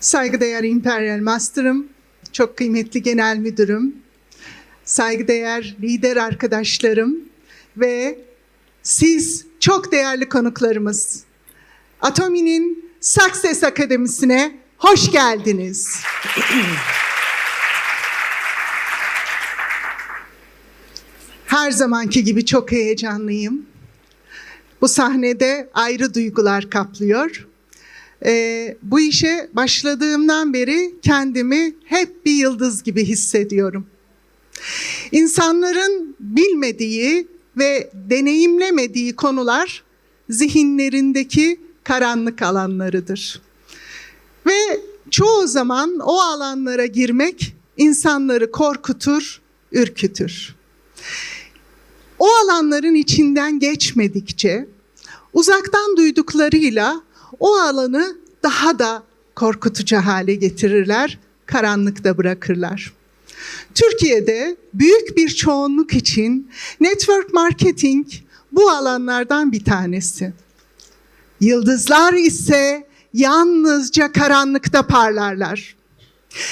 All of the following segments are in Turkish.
Saygıdeğer Imperial Master'ım, çok kıymetli genel müdürüm, saygıdeğer lider arkadaşlarım ve siz çok değerli konuklarımız. Atomi'nin Success Akademisi'ne hoş geldiniz. Her zamanki gibi çok heyecanlıyım. Bu sahnede ayrı duygular kaplıyor. Ee, bu işe başladığımdan beri kendimi hep bir yıldız gibi hissediyorum. İnsanların bilmediği ve deneyimlemediği konular zihinlerindeki karanlık alanlarıdır. Ve çoğu zaman o alanlara girmek insanları korkutur, ürkütür. O alanların içinden geçmedikçe uzaktan duyduklarıyla o alanı daha da korkutucu hale getirirler, karanlıkta bırakırlar. Türkiye'de büyük bir çoğunluk için network marketing bu alanlardan bir tanesi. Yıldızlar ise yalnızca karanlıkta parlarlar.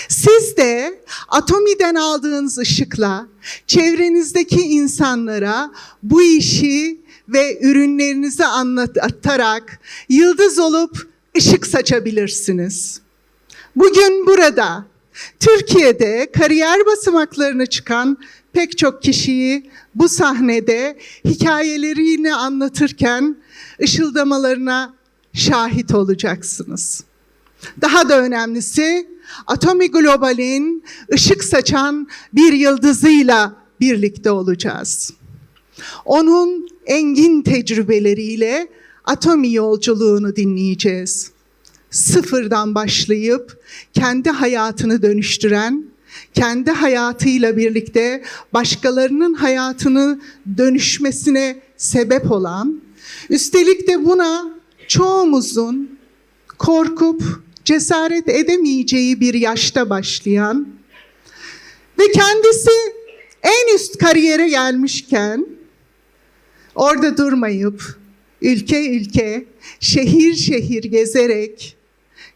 Siz de Atomi'den aldığınız ışıkla çevrenizdeki insanlara bu işi ve ürünlerinizi anlatarak yıldız olup ışık saçabilirsiniz. Bugün burada Türkiye'de kariyer basamaklarını çıkan pek çok kişiyi bu sahnede hikayelerini anlatırken ışıldamalarına şahit olacaksınız. Daha da önemlisi Atomi Global'in ışık saçan bir yıldızıyla birlikte olacağız. Onun engin tecrübeleriyle Atomi yolculuğunu dinleyeceğiz. Sıfırdan başlayıp kendi hayatını dönüştüren, kendi hayatıyla birlikte başkalarının hayatını dönüşmesine sebep olan, üstelik de buna çoğumuzun korkup cesaret edemeyeceği bir yaşta başlayan ve kendisi en üst kariyere gelmişken orada durmayıp ülke ülke, şehir şehir gezerek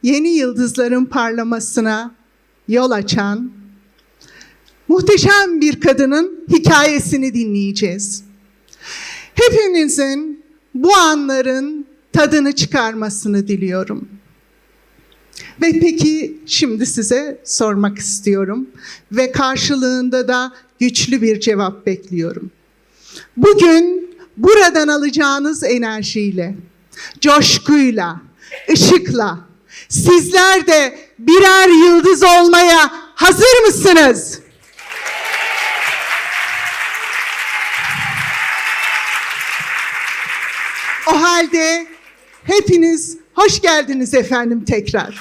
yeni yıldızların parlamasına yol açan muhteşem bir kadının hikayesini dinleyeceğiz. Hepinizin bu anların tadını çıkarmasını diliyorum. Ve peki şimdi size sormak istiyorum ve karşılığında da güçlü bir cevap bekliyorum. Bugün buradan alacağınız enerjiyle, coşkuyla, ışıkla sizler de birer yıldız olmaya hazır mısınız? O halde hepiniz hoş geldiniz efendim tekrar.